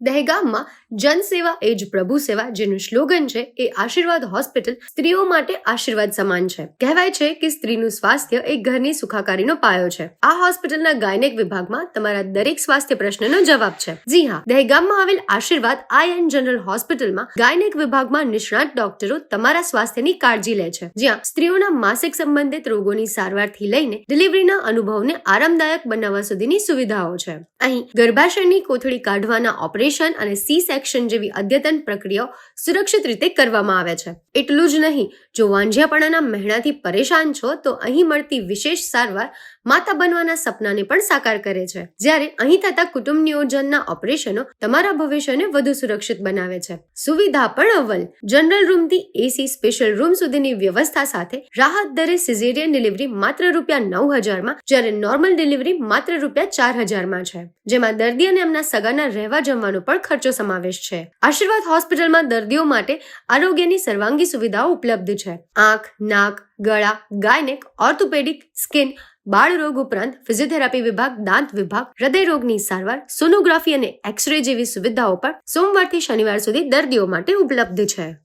દહેગામમાં જનસેવા એ જ પ્રભુ સેવા જેનું સ્લોગન છે એ આશીર્વાદ હોસ્પિટલ સ્ત્રીઓ માટે આશીર્વાદ સમાન છે. કહેવાય છે કે સ્ત્રીનું સ્વાસ્થ્ય એ ઘરની સુખાકારીનો પાયો છે. આ હોસ્પિટલના ગાયનેક વિભાગમાં તમારા દરેક સ્વાસ્થ્ય પ્રશ્નનો જવાબ છે. જી હા, દહેગામમાં આવેલ આશીર્વાદ આઈ એન્ડ જનરલ હોસ્પિટલમાં ગાયનેક વિભાગમાં નિષ્ણાત ડોક્ટરો તમારા સ્વાસ્થ્યની કાળજી લે છે. જ્યાં સ્ત્રીઓના માસિક સંબંધિત રોગોની સારવારથી લઈને ડિલિવરીના અનુભવને આરામદાયક બનાવવા સુધીની સુવિધાઓ છે. અહીં ગર્ભાશયની કોથળી કાઢવાના ઓપરેશન અને સી સેક્શન જેવી અદ્યતન પ્રક્રિયાઓ સુરક્ષિત રીતે કરવામાં આવે છે. એટલું જ નહીં, જો વાંઝિયાપણાના મહેણાથી પરેશાન છો, તો અહીં મળતી વિશેષ સારવાર માતા બનવાના સપનાને પણ સાકાર કરે છે. જ્યારે અહીં થતા કુટુંબ નિયોજનના ઓપરેશનો તમારા ભવિષ્યને વધુ સુરક્ષિત બનાવે છે. સુવિધા પણ અવ્વલ જનરલ રૂમથી એસી સ્પેશિયલ રૂમ સુધીની વ્યવસ્થા સાથે રાહત દરે સિઝેરિયન ડિલિવરી માત્ર રૂપિયા નવ હજારમાં, જ્યારે નોર્મલ ડિલિવરી માત્ર રૂપિયા ચાર હજારમાં છે. જેમાં દર્દી અને એમના સગાના રહેવા જમવાનો પણ ખર્ચો સમાવેશ છે. આશીર્વાદ હોસ્પિટલમાં દર્દીઓ માટે આરોગ્યની સર્વાંગી સુવિધાઓ ઉપલબ્ધ છે. આંખ, નાક, ગળા, ગાયનેક, ઓર્થોપેડિક સ્કિન, બાળ રોગ ઉપરાંત ફિઝિયોથેરાપી વિભાગ, દાંત વિભાગ, હૃદય રોગની સારવાર, સોનોગ્રાફી અને એક્સરે જેવી સુવિધાઓ પણ સોમવારથી શનિવાર સુધી દર્દીઓ માટે ઉપલબ્ધ છે.